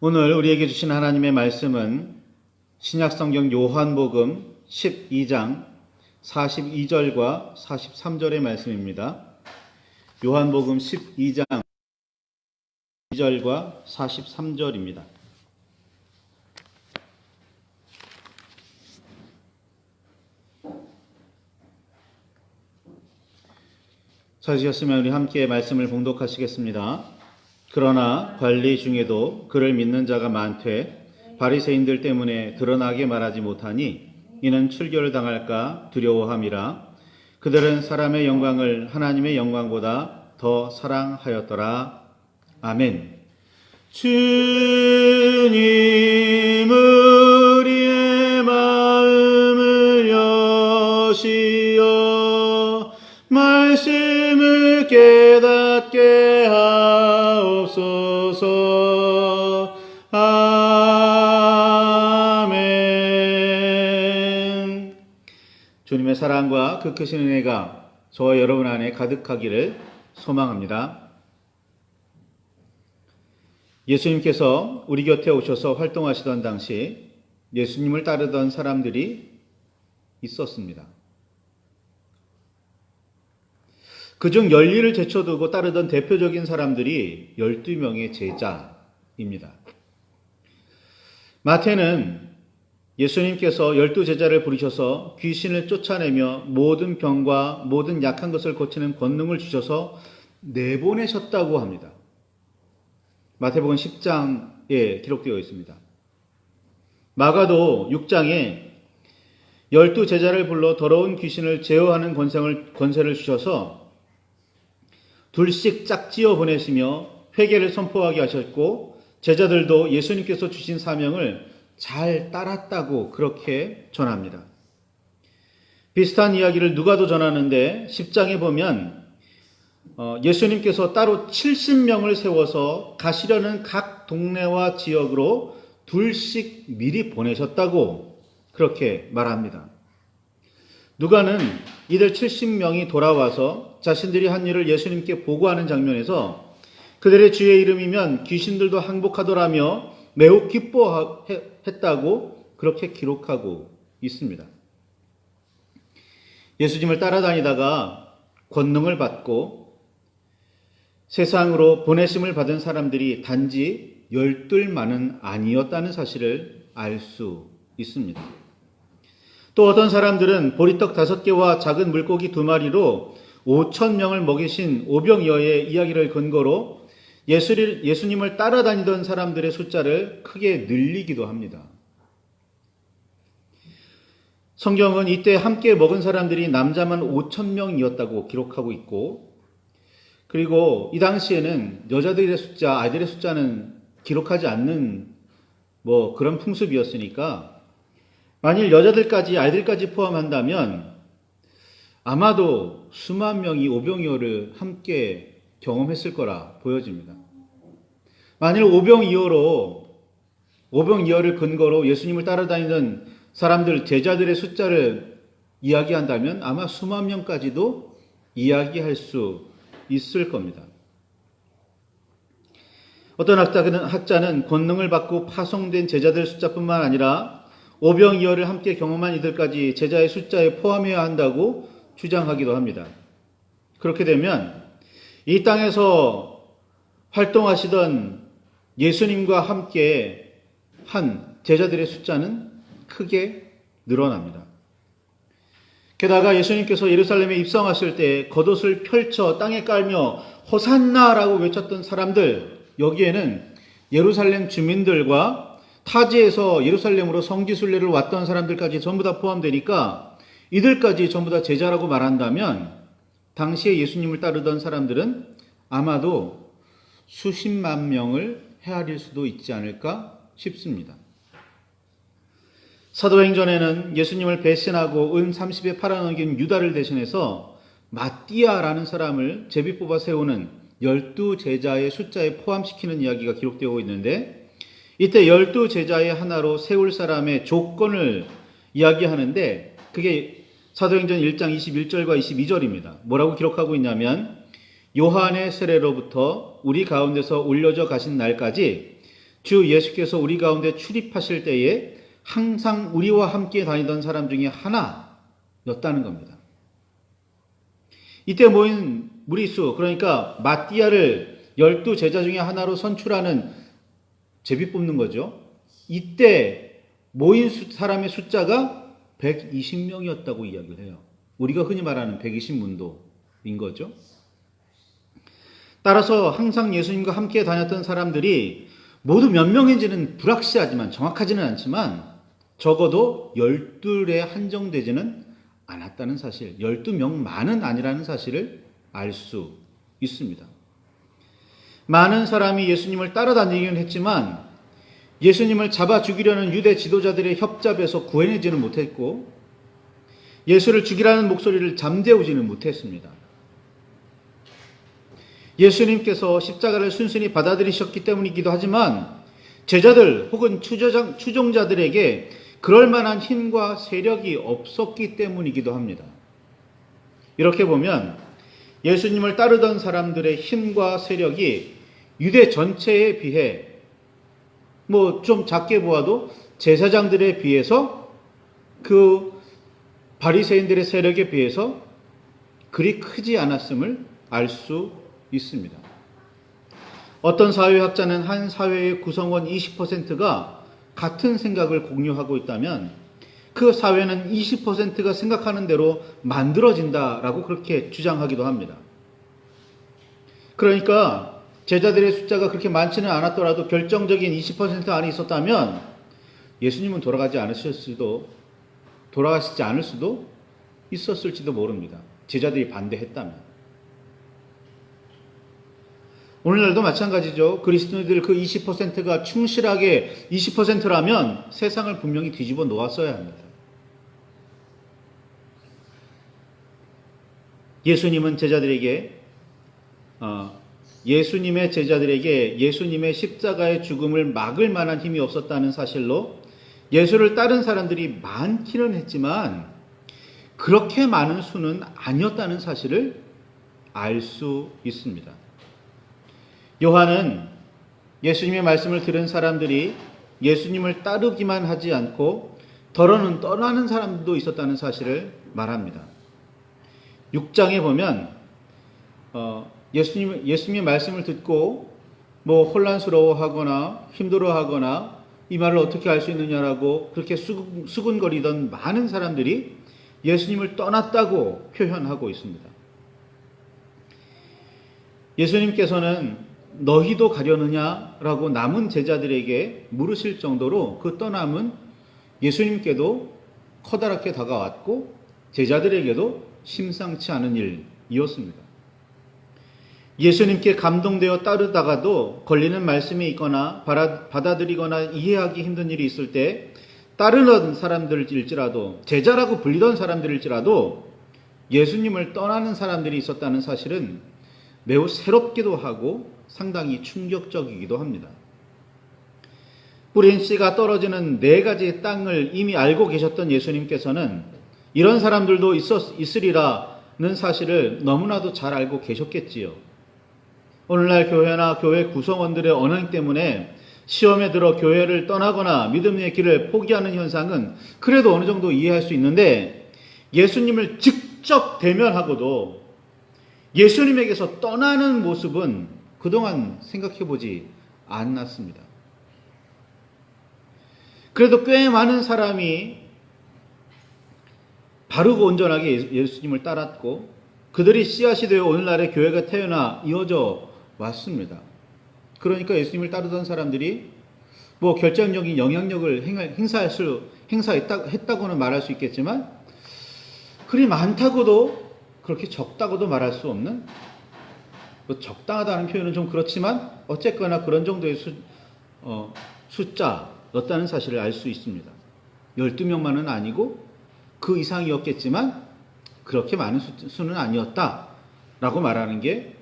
오늘 우리에게 주신 하나님의 말씀은 신약성경 요한복음 12장 42절과 43절의 말씀입니다. 요한복음 12장 2절과 43절입니다. 찾으셨으면 우리 함께 말씀을 봉독하시겠습니다. 그러나 관리 중에도 그를 믿는 자가 많되 바리새인들 때문에 드러나게 말하지 못하니 이는 출교를 당할까 두려워함이라 그들은 사람의 영광을 하나님의 영광보다 더 사랑하였더라. 아멘. 주님 우 주님의 사랑과 그 크신 은혜가 저와 여러분 안에 가득하기를 소망합니다. 예수님께서 우리 곁에 오셔서 활동하시던 당시 예수님을 따르던 사람들이 있었습니다. 그중 열리를 제쳐두고 따르던 대표적인 사람들이 12명의 제자입니다. 마태는 예수님께서 열두 제자를 부르셔서 귀신을 쫓아내며 모든 병과 모든 약한 것을 고치는 권능을 주셔서 내보내셨다고 합니다. 마태복음 10장에 기록되어 있습니다. 마가도 6장에 열두 제자를 불러 더러운 귀신을 제어하는 권세를, 권세를 주셔서 둘씩 짝지어 보내시며 회개를 선포하게 하셨고 제자들도 예수님께서 주신 사명을 잘 따랐다고 그렇게 전합니다. 비슷한 이야기를 누가도 전하는데 10장에 보면 어, 예수님께서 따로 70명을 세워서 가시려는 각 동네와 지역으로 둘씩 미리 보내셨다고 그렇게 말합니다. 누가는 이들 70명이 돌아와서 자신들이 한 일을 예수님께 보고하는 장면에서 그들의 주의 이름이면 귀신들도 항복하더라며 매우 기뻐했다고 그렇게 기록하고 있습니다. 예수님을 따라다니다가 권능을 받고 세상으로 보내심을 받은 사람들이 단지 열둘만은 아니었다는 사실을 알 수 있습니다. 또 어떤 사람들은 보리떡 다섯 개와 작은 물고기 두 마리로 5천 명을 먹이신 오병이어의 이야기를 근거로 예수님을 따라다니던 사람들의 숫자를 크게 늘리기도 합니다. 성경은 이때 함께 먹은 사람들이 남자만 5천 명이었다고 기록하고 있고, 그리고 이 당시에는 여자들의 숫자, 아이들의 숫자는 기록하지 않는 뭐 그런 풍습이었으니까, 만일 여자들까지, 아이들까지 포함한다면 아마도 수만 명이 오병이어를 함께 경험했을 거라 보여집니다. 만일 오병이어로 오병이어를 근거로 예수님을 따라다니던 사람들 제자들의 숫자를 이야기한다면 아마 수만 명까지도 이야기할 수 있을 겁니다. 어떤 학자는, 학자는 권능을 받고 파송된 제자들 숫자뿐만 아니라 오병이어를 함께 경험한 이들까지 제자의 숫자에 포함해야 한다고 주장하기도 합니다. 그렇게 되면 이 땅에서 활동하시던 예수님과 함께 한 제자들의 숫자는 크게 늘어납니다. 게다가 예수님께서 예루살렘에 입성하실 때 겉옷을 펼쳐 땅에 깔며 호산나라고 외쳤던 사람들 여기에는 예루살렘 주민들과 타지에서 예루살렘으로 성지순례를 왔던 사람들까지 전부 다 포함되니까 이들까지 전부 다 제자라고 말한다면 당시에 예수님을 따르던 사람들은 아마도 수십만 명을 헤아릴 수도 있지 않을까 싶습니다. 사도행전에는 예수님을 배신하고 은 30에 팔아넘긴 유다를 대신해서 마띠아라는 사람을 제비 뽑아 세우는 열두 제자의 숫자에 포함시키는 이야기가 기록되고 있는데 이때 열두 제자의 하나로 세울 사람의 조건을 이야기하는데 그게 사도행전 1장 21절과 22절입니다. 뭐라고 기록하고 있냐면 요한의 세례로부터 우리 가운데서 올려져 가신 날까지 주 예수께서 우리 가운데 출입하실 때에 항상 우리와 함께 다니던 사람 중에 하나였다는 겁니다. 이때 모인 무리수, 그러니까 마띠아를 열두 제자 중에 하나로 선출하는 제비 뽑는 거죠. 이때 모인 수- 사람의 숫자가 120명이었다고 이야기를 해요. 우리가 흔히 말하는 120문도인 거죠. 따라서 항상 예수님과 함께 다녔던 사람들이 모두 몇 명인지는 불확실하지만 정확하지는 않지만 적어도 열둘에 한정되지는 않았다는 사실, 12명만은 아니라는 사실을 알 수 있습니다. 많은 사람이 예수님을 따라다니긴 했지만 예수님을 잡아 죽이려는 유대 지도자들의 협잡에서 구해내지는 못했고 예수를 죽이라는 목소리를 잠재우지는 못했습니다. 예수님께서 십자가를 순순히 받아들이셨기 때문이기도 하지만 제자들 혹은 추저장, 추종자들에게 그럴 만한 힘과 세력이 없었기 때문이기도 합니다. 이렇게 보면 예수님을 따르던 사람들의 힘과 세력이 유대 전체에 비해 뭐 좀 작게 보아도 제사장들에 비해서 그 바리새인들의 세력에 비해서 그리 크지 않았음을 알 수 있습니다. 어떤 사회학자는 한 사회의 구성원 20%가 같은 생각을 공유하고 있다면 그 사회는 20%가 생각하는 대로 만들어진다라고 그렇게 주장하기도 합니다. 그러니까 제자들의 숫자가 그렇게 많지는 않았더라도 결정적인 20% 안에 있었다면 예수님은 돌아가지 않으실 수도 돌아가시지 않을 수도 있었을지도 모릅니다. 제자들이 반대했다면. 오늘날도 마찬가지죠. 그리스도인들 그 20%가 충실하게 20%라면 세상을 분명히 뒤집어 놓았어야 합니다. 예수님은 제자들에게 어, 예수님의 제자들에게 예수님의 십자가의 죽음을 막을 만한 힘이 없었다는 사실로 예수를 따른 사람들이 많기는 했지만 그렇게 많은 수는 아니었다는 사실을 알 수 있습니다. 요한은 예수님의 말씀을 들은 사람들이 예수님을 따르기만 하지 않고 더러는 떠나는 사람도 있었다는 사실을 말합니다. 6장에 보면 어, 예수님 예수님의 말씀을 듣고 뭐 혼란스러워하거나 힘들어하거나 이 말을 어떻게 알 수 있느냐라고 그렇게 수군, 수군거리던 많은 사람들이 예수님을 떠났다고 표현하고 있습니다. 예수님께서는 너희도 가려느냐라고 남은 제자들에게 물으실 정도로 그 떠남은 예수님께도 커다랗게 다가왔고 제자들에게도 심상치 않은 일이었습니다. 예수님께 감동되어 따르다가도 걸리는 말씀이 있거나 받아들이거나 이해하기 힘든 일이 있을 때 따르는 사람들일지라도 제자라고 불리던 사람들일지라도 예수님을 떠나는 사람들이 있었다는 사실은 매우 새롭기도 하고 상당히 충격적이기도 합니다. 뿌린 씨가 떨어지는 네 가지 땅을 이미 알고 계셨던 예수님께서는 이런 사람들도 있었, 있으리라는 사실을 너무나도 잘 알고 계셨겠지요. 오늘날 교회나 교회 구성원들의 언행 때문에 시험에 들어 교회를 떠나거나 믿음의 길을 포기하는 현상은 그래도 어느 정도 이해할 수 있는데 예수님을 직접 대면하고도 예수님에게서 떠나는 모습은 그동안 생각해 보지 않았습니다. 그래도 꽤 많은 사람이 바르고 온전하게 예수님을 따랐고 그들이 씨앗이 되어 오늘날의 교회가 태어나 이어져 왔습니다. 그러니까 예수님을 따르던 사람들이 뭐 결정적인 영향력을 행사할 수, 행사했다고 는 말할 수 있겠지만 그리 많다고도 그렇게 적다고도 말할 수 없는 뭐 적당하다는 표현은 좀 그렇지만 어쨌거나 그런 정도의 수, 어, 숫자였다는 사실을 알 수 있습니다. 12명만은 아니고 그 이상이었겠지만 그렇게 많은 수, 는 아니었다라고 말하는 게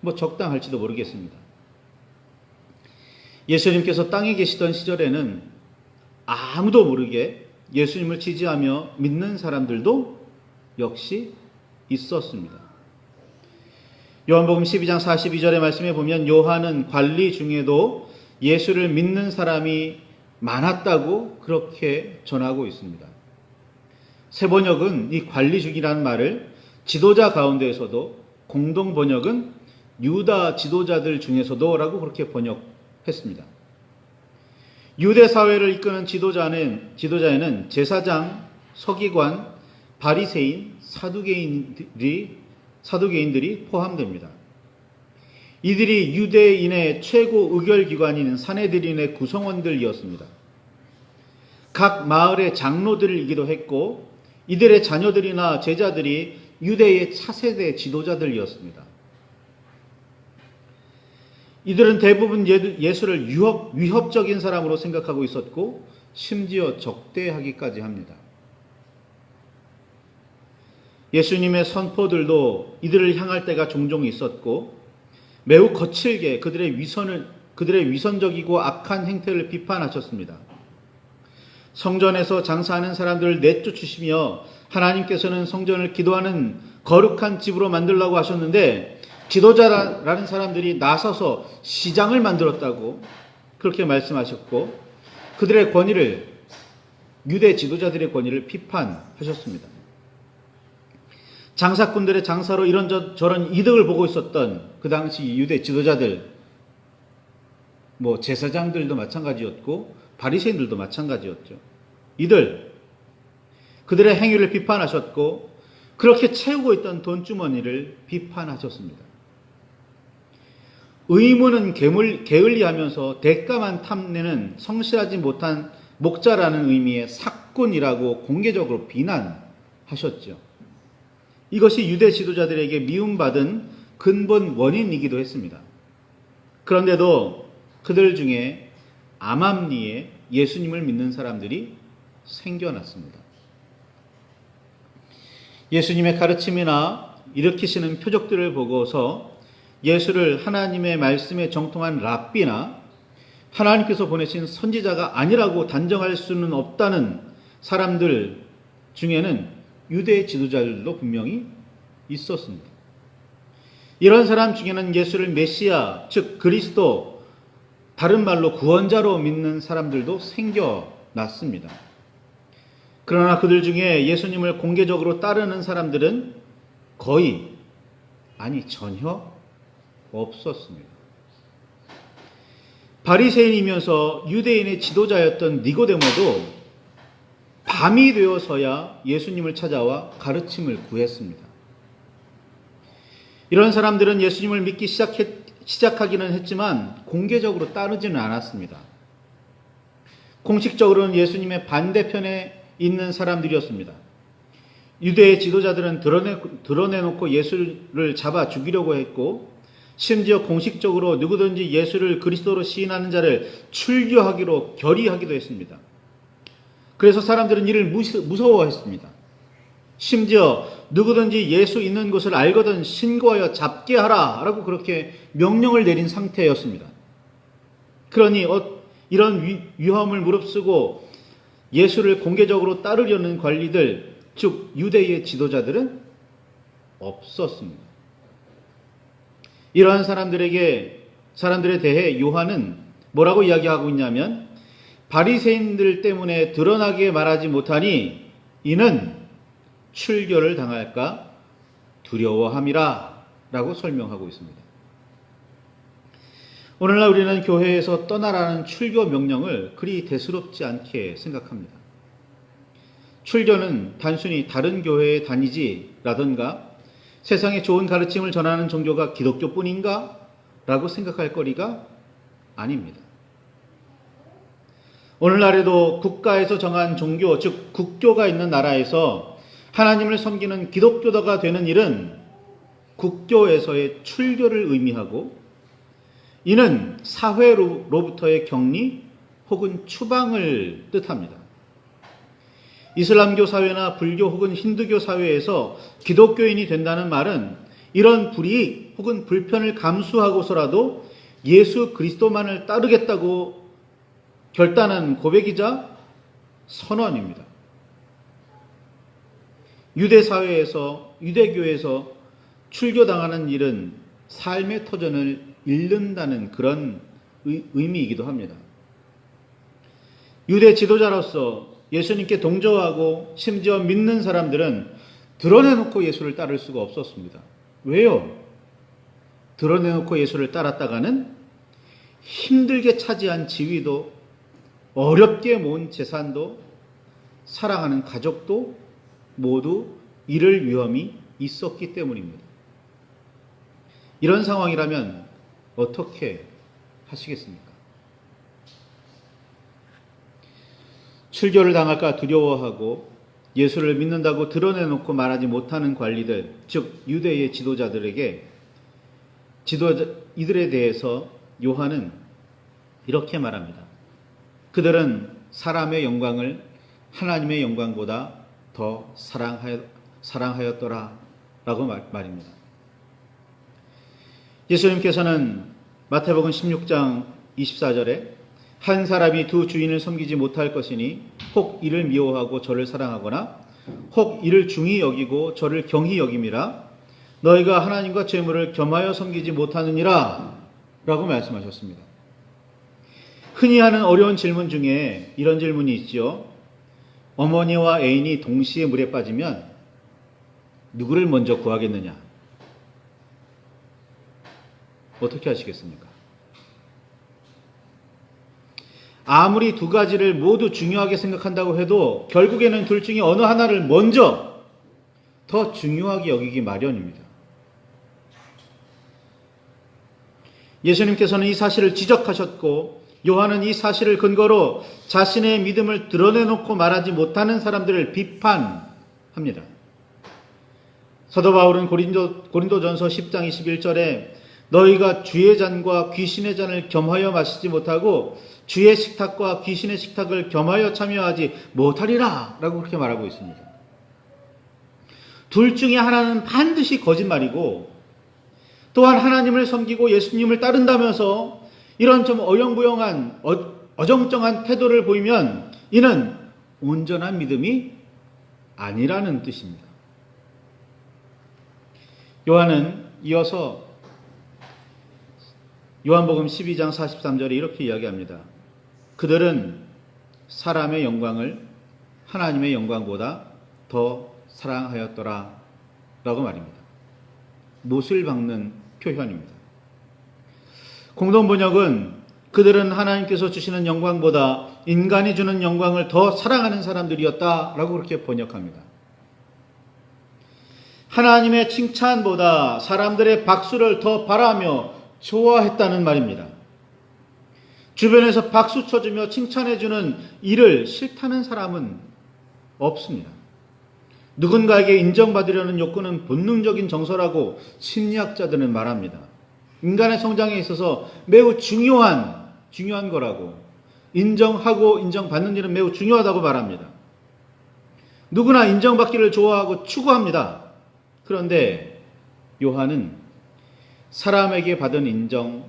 뭐 적당할지도 모르겠습니다. 예수님께서 땅에 계시던 시절에는 아무도 모르게 예수님을 지지하며 믿는 사람들도 역시 있었습니다. 요한복음 12장 42절의 말씀에 보면 요한은 관리 중에도 예수를 믿는 사람이 많았다고 그렇게 전하고 있습니다. 새 번역은 이 관리 중이라는 말을 지도자 가운데에서도 공동 번역은 유다 지도자들 중에서도라고 그렇게 번역했습니다. 유대 사회를 이끄는 지도자는 지도자에는 제사장, 서기관, 바리새인, 사두개인들이 사두개인들이 포함됩니다. 이들이 유대인의 최고 의결 기관인 사내들인의 구성원들이었습니다. 각 마을의 장로들이기도 했고 이들의 자녀들이나 제자들이 유대의 차세대 지도자들이었습니다. 이들은 대부분 예수를 위협, 위협적인 사람으로 생각하고 있었고 심지어 적대하기까지 합니다. 예수님의 선포들도 이들을 향할 때가 종종 있었고 매우 거칠게 그들의 위선을 그들의 위선적이고 악한 행태를 비판하셨습니다. 성전에서 장사하는 사람들을 내쫓으시며 하나님께서는 성전을 기도하는 거룩한 집으로 만들라고 하셨는데 지도자라는 사람들이 나서서 시장을 만들었다고 그렇게 말씀하셨고 그들의 권위를 유대 지도자들의 권위를 비판하셨습니다. 장사꾼들의 장사로 이런저런 이득을 보고 있었던 그 당시 유대 지도자들, 뭐 제사장들도 마찬가지였고 바리새인들도 마찬가지였죠. 이들 그들의 행위를 비판하셨고 그렇게 채우고 있던 돈주머니를 비판하셨습니다. 의무는 게물, 게을리하면서 대가만 탐내는 성실하지 못한 목자라는 의미의 사꾼이라고 공개적으로 비난하셨죠. 이것이 유대 지도자들에게 미움받은 근본 원인이기도 했습니다. 그런데도 그들 중에 암암리에 예수님을 믿는 사람들이 생겨났습니다. 예수님의 가르침이나 일으키시는 표적들을 보고서 예수를 하나님의 말씀에 정통한 랍비나 하나님께서 보내신 선지자가 아니라고 단정할 수는 없다는 사람들 중에는 유대 지도자들도 분명히 있었습니다. 이런 사람 중에는 예수를 메시아, 즉 그리스도, 다른 말로 구원자로 믿는 사람들도 생겨났습니다. 그러나 그들 중에 예수님을 공개적으로 따르는 사람들은 거의, 아니 전혀 없었습니다. 바리새인이면서 유대인의 지도자였던 니고데모도 밤이 되어서야 예수님을 찾아와 가르침을 구했습니다. 이런 사람들은 예수님을 믿기 시작했, 시작하기는 했지만 공개적으로 따르지는 않았습니다. 공식적으로는 예수님의 반대편에 있는 사람들이었습니다. 유대의 지도자들은 드러내, 드러내놓고 예수를 잡아 죽이려고 했고, 심지어 공식적으로 누구든지 예수를 그리스도로 시인하는 자를 출교하기로 결의하기도 했습니다. 그래서 사람들은 이를 무서워했습니다. 심지어 누구든지 예수 있는 곳을 알거든 신고하여 잡게 하라 라고 그렇게 명령을 내린 상태였습니다. 그러니 어, 이런 위험을 무릅쓰고 예수를 공개적으로 따르려는 관리들, 즉 유대의 지도자들은 없었습니다. 이러한 사람들에게 사람들에 대해 요한은 뭐라고 이야기하고 있냐면 바리새인들 때문에 드러나게 말하지 못하니 이는 출교를 당할까 두려워함이라 라고 설명하고 있습니다. 오늘날 우리는 교회에서 떠나라는 출교 명령을 그리 대수롭지 않게 생각합니다. 출교는 단순히 다른 교회에 다니지 라던가 세상에 좋은 가르침을 전하는 종교가 기독교뿐인가? 라고 생각할 거리가 아닙니다. 오늘날에도 국가에서 정한 종교, 즉 국교가 있는 나라에서 하나님을 섬기는 기독교도가 되는 일은 국교에서의 출교를 의미하고 이는 사회로부터의 격리 혹은 추방을 뜻합니다. 이슬람교 사회나 불교 혹은 힌두교 사회에서 기독교인이 된다는 말은 이런 불이익 혹은 불편을 감수하고서라도 예수 그리스도만을 따르겠다고 결단한 고백이자 선언입니다. 유대 사회에서 유대교에서 출교당하는 일은 삶의 터전을 잃는다는 그런 의, 의미이기도 합니다. 유대 지도자로서 예수님께 동조하고 심지어 믿는 사람들은 드러내놓고 예수를 따를 수가 없었습니다. 왜요? 드러내놓고 예수를 따랐다가는 힘들게 차지한 지위도 어렵게 모은 재산도 사랑하는 가족도 모두 잃을 위험이 있었기 때문입니다. 이런 상황이라면 어떻게 하시겠습니까? 출교를 당할까 두려워하고 예수를 믿는다고 드러내놓고 말하지 못하는 관리들, 즉 유대의 지도자들에게 지도자 이들에 대해서 요한은 이렇게 말합니다. 그들은 사람의 영광을 하나님의 영광보다 더 사랑하였더라 라고 말, 말입니다. 예수님께서는 마태복음 16장 24절에 한 사람이 두 주인을 섬기지 못할 것이니 혹 이를 미워하고 저를 사랑하거나 혹 이를 중히 여기고 저를 경히 여김이라 너희가 하나님과 재물을 겸하여 섬기지 못하느니라 라고 말씀하셨습니다. 흔히 하는 어려운 질문 중에 이런 질문이 있죠. 어머니와 애인이 동시에 물에 빠지면 누구를 먼저 구하겠느냐? 어떻게 하시겠습니까? 아무리 두 가지를 모두 중요하게 생각한다고 해도 결국에는 둘 중에 어느 하나를 먼저 더 중요하게 여기기 마련입니다. 예수님께서는 이 사실을 지적하셨고 요한은 이 사실을 근거로 자신의 믿음을 드러내놓고 말하지 못하는 사람들을 비판합니다. 사도 바울은 고린도, 고린도전서 10장 21절에 너희가 주의 잔과 귀신의 잔을 겸하여 마시지 못하고 주의 식탁과 귀신의 식탁을 겸하여 참여하지 못하리라 라고 그렇게 말하고 있습니다. 둘 중에 하나는 반드시 거짓말이고 또한 하나님을 섬기고 예수님을 따른다면서 이런 좀 어영부영한 어, 어정쩡한 태도를 보이면 이는 온전한 믿음이 아니라는 뜻입니다. 요한은 이어서 요한복음 12장 43절에 이렇게 이야기합니다. 그들은 사람의 영광을 하나님의 영광보다 더 사랑하였더라 라고 말입니다. 못을 박는 표현입니다. 공동 번역은 그들은 하나님께서 주시는 영광보다 인간이 주는 영광을 더 사랑하는 사람들이었다라고 그렇게 번역합니다. 하나님의 칭찬보다 사람들의 박수를 더 바라며 좋아했다는 말입니다. 주변에서 박수 쳐주며 칭찬해주는 일을 싫다는 사람은 없습니다. 누군가에게 인정받으려는 욕구는 본능적인 정서라고 심리학자들은 말합니다. 인간의 성장에 있어서 매우 중요한, 중요한 거라고. 인정하고 인정받는 일은 매우 중요하다고 말합니다. 누구나 인정받기를 좋아하고 추구합니다. 그런데 요한은 사람에게 받은 인정,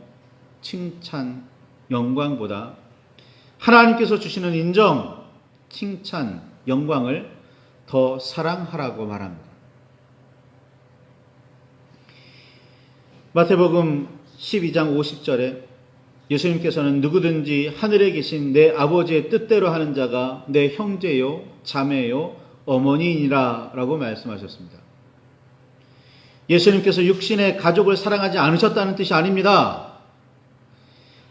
칭찬, 영광보다 하나님께서 주시는 인정, 칭찬, 영광을 더 사랑하라고 말합니다. 마태복음 12장 50절에 예수님께서는 누구든지 하늘에 계신 내 아버지의 뜻대로 하는 자가 내 형제요, 자매요, 어머니이니라 라고 말씀하셨습니다. 예수님께서 육신의 가족을 사랑하지 않으셨다는 뜻이 아닙니다.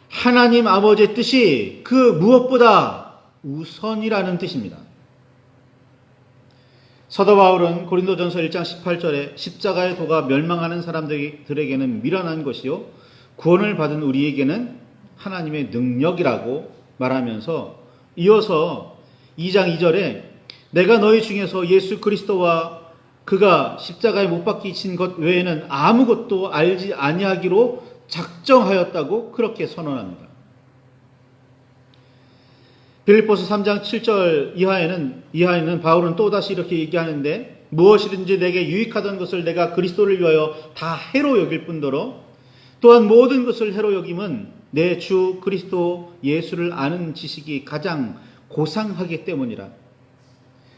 하나님 아버지의 뜻이 그 무엇보다 우선이라는 뜻입니다. 사도 바울은 고린도전서 1장 18절에 십자가의 도가 멸망하는 사람들에게는 미련한 것이요 구원을 받은 우리에게는 하나님의 능력이라고 말하면서 이어서 2장 2절에 내가 너희 중에서 예수 그리스도와 그가 십자가에 못 박히신 것 외에는 아무것도 알지 아니하기로 작정하였다고 그렇게 선언합니다. 빌립보서 3장 7절 이하에는 이하에는 바울은 또다시 이렇게 얘기하는데 무엇이든지 내게 유익하던 것을 내가 그리스도를 위하여 다 해로 여길 뿐더러 또한 모든 것을 해로 여김은 내 주 그리스도 예수를 아는 지식이 가장 고상하기 때문이라.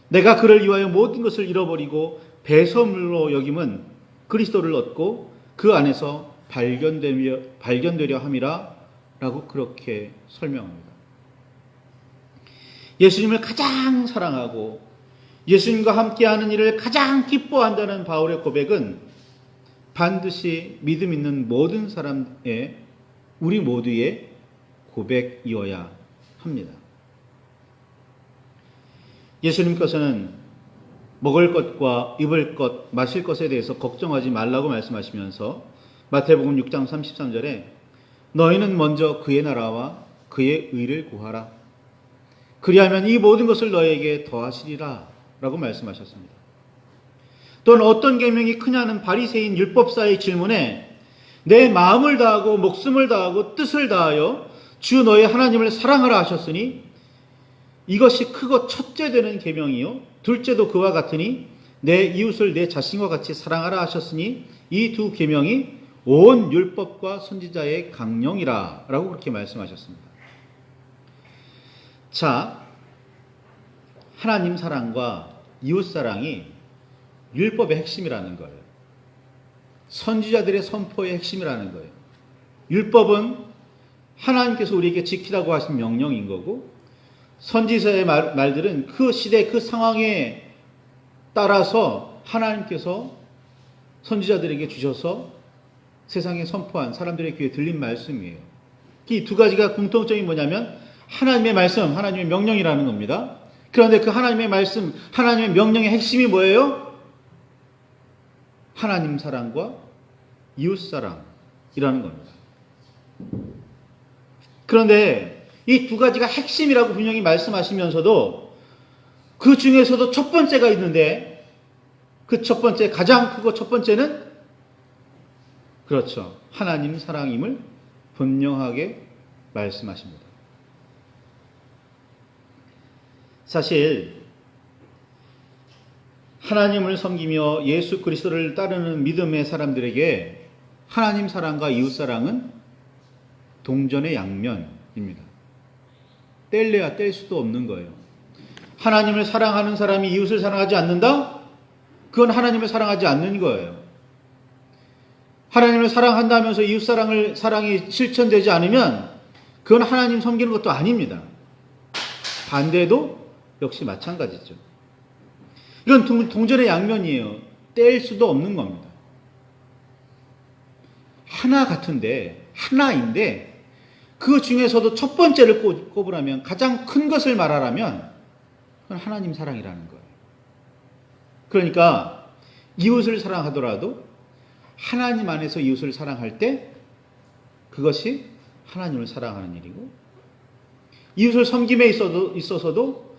내가 그를 위하여 모든 것을 잃어버리고 배설물로 여김은 그리스도를 얻고 그 안에서 발견되려, 발견되려 함이라 라고 그렇게 설명합니다. 예수님을 가장 사랑하고 예수님과 함께하는 일을 가장 기뻐한다는 바울의 고백은 반드시 믿음 있는 모든 사람의 우리 모두의 고백이어야 합니다. 예수님께서는 먹을 것과 입을 것, 마실 것에 대해서 걱정하지 말라고 말씀하시면서 마태복음 6장 33절에 너희는 먼저 그의 나라와 그의 의를 구하라. 그리하면 이 모든 것을 너에게 더하시리라 라고 말씀하셨습니다. 또는 어떤 계명이 크냐는 바리새인 율법사의 질문에 내 마음을 다하고 목숨을 다하고 뜻을 다하여 주 너의 하나님을 사랑하라 하셨으니 이것이 크고 첫째 되는 계명이요 둘째도 그와 같으니 내 이웃을 내 자신과 같이 사랑하라 하셨으니 이 두 계명이 온 율법과 선지자의 강령이라라고 그렇게 말씀하셨습니다. 자, 하나님 사랑과 이웃 사랑이 율법의 핵심이라는 거예요. 선지자들의 선포의 핵심이라는 거예요. 율법은 하나님께서 우리에게 지키라고 하신 명령인 거고 선지자의 말, 말들은 그 시대 그 상황에 따라서 하나님께서 선지자들에게 주셔서 세상에 선포한 사람들의 귀에 들린 말씀이에요. 이 두 가지가 공통점이 뭐냐면 하나님의 말씀, 하나님의 명령이라는 겁니다. 그런데 그 하나님의 말씀, 하나님의 명령의 핵심이 뭐예요? 하나님 사랑과 이웃 사랑이라는 겁니다. 그런데 이 두 가지가 핵심이라고 분명히 말씀하시면서도 그 중에서도 첫 번째가 있는데 그 첫 번째, 가장 크고 첫 번째는 그렇죠. 하나님 사랑임을 분명하게 말씀하십니다. 사실 하나님을 섬기며 예수 그리스도를 따르는 믿음의 사람들에게 하나님 사랑과 이웃 사랑은 동전의 양면입니다. 뗄래야 뗄 수도 없는 거예요. 하나님을 사랑하는 사람이 이웃을 사랑하지 않는다? 그건 하나님을 사랑하지 않는 거예요. 하나님을 사랑한다면서 이웃 사랑을 사랑이 실천되지 않으면 그건 하나님 섬기는 것도 아닙니다. 반대도 역시 마찬가지죠. 이건 동전의 양면이에요. 뗄 수도 없는 겁니다. 하나 같은데, 하나인데, 그 중에서도 첫 번째를 꼽으라면, 가장 큰 것을 말하라면, 그건 하나님 사랑이라는 거예요. 그러니까, 이웃을 사랑하더라도, 하나님 안에서 이웃을 사랑할 때, 그것이 하나님을 사랑하는 일이고, 이웃을 섬김에 있어도, 있어서도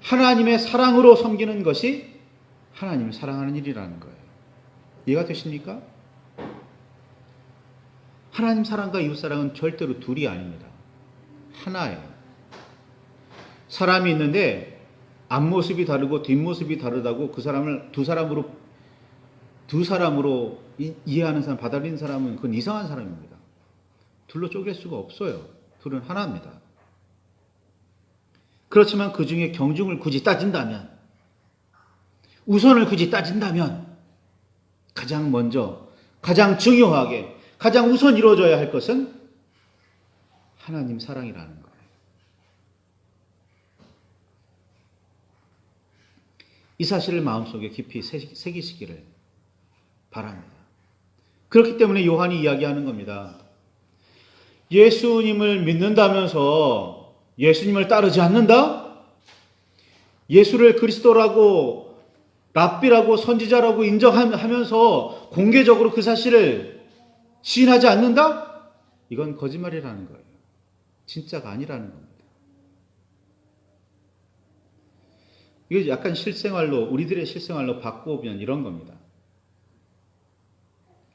하나님의 사랑으로 섬기는 것이 하나님을 사랑하는 일이라는 거예요. 이해가 되십니까? 하나님 사랑과 이웃 사랑은 절대로 둘이 아닙니다. 하나예요. 사람이 있는데 앞모습이 다르고 뒷모습이 다르다고 그 사람을 두 사람으로 두 사람으로 이해하는 사람, 받아들이는 사람은 그건 이상한 사람입니다. 둘로 쪼갤 수가 없어요. 둘은 하나입니다. 그렇지만 그 중에 경중을 굳이 따진다면, 우선을 굳이 따진다면, 가장 먼저, 가장 중요하게, 가장 우선 이루어져야 할 것은 하나님 사랑이라는 거예요. 이 사실을 마음속에 깊이 새기시기를 바랍니다. 그렇기 때문에 요한이 이야기하는 겁니다. 예수님을 믿는다면서 예수님을 따르지 않는다? 예수를 그리스도라고 랍비라고 선지자라고 인정하면서 공개적으로 그 사실을 시인하지 않는다? 이건 거짓말이라는 거예요. 진짜가 아니라는 겁니다. 이거 약간 실생활로, 우리들의 실생활로 바꾸면 이런 겁니다.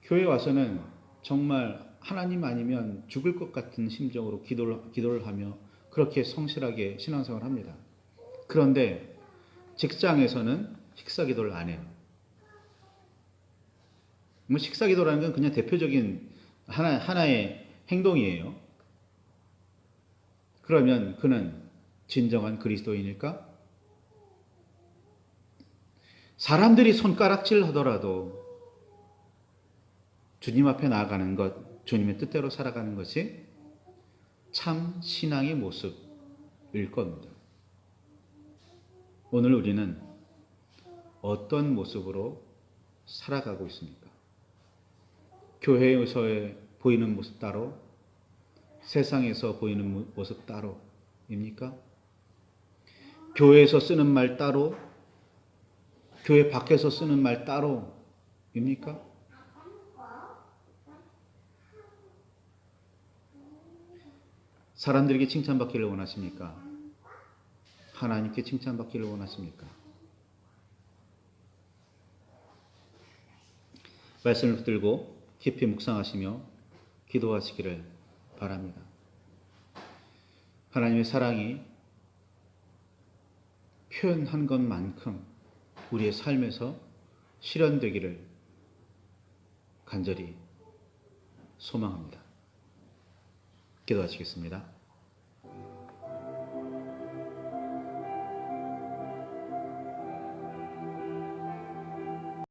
교회 와서는 정말 하나님 아니면 죽을 것 같은 심정으로 기도를, 기도를 하며 그렇게 성실하게 신앙생활을 합니다. 그런데 직장에서는 식사 기도를 안 해요. 뭐 식사 기도라는 건 그냥 대표적인 하나, 하나의 행동이에요. 그러면 그는 진정한 그리스도인일까? 사람들이 손가락질 하더라도 주님 앞에 나아가는 것, 주님의 뜻대로 살아가는 것이 참 신앙의 모습일 겁니다. 오늘 우리는 어떤 모습으로 살아가고 있습니까? 교회에서의 보이는 모습 따로, 세상에서 보이는 모습 따로입니까? 교회에서 쓰는 말 따로, 교회 밖에서 쓰는 말 따로입니까? 사람들에게 칭찬받기를 원하십니까? 하나님께 칭찬받기를 원하십니까? 말씀을 붙들고 깊이 묵상하시며 기도하시기를 바랍니다. 하나님의 사랑이 표현한 것만큼 우리의 삶에서 실현되기를 간절히 소망합니다. 기도하시겠습니다.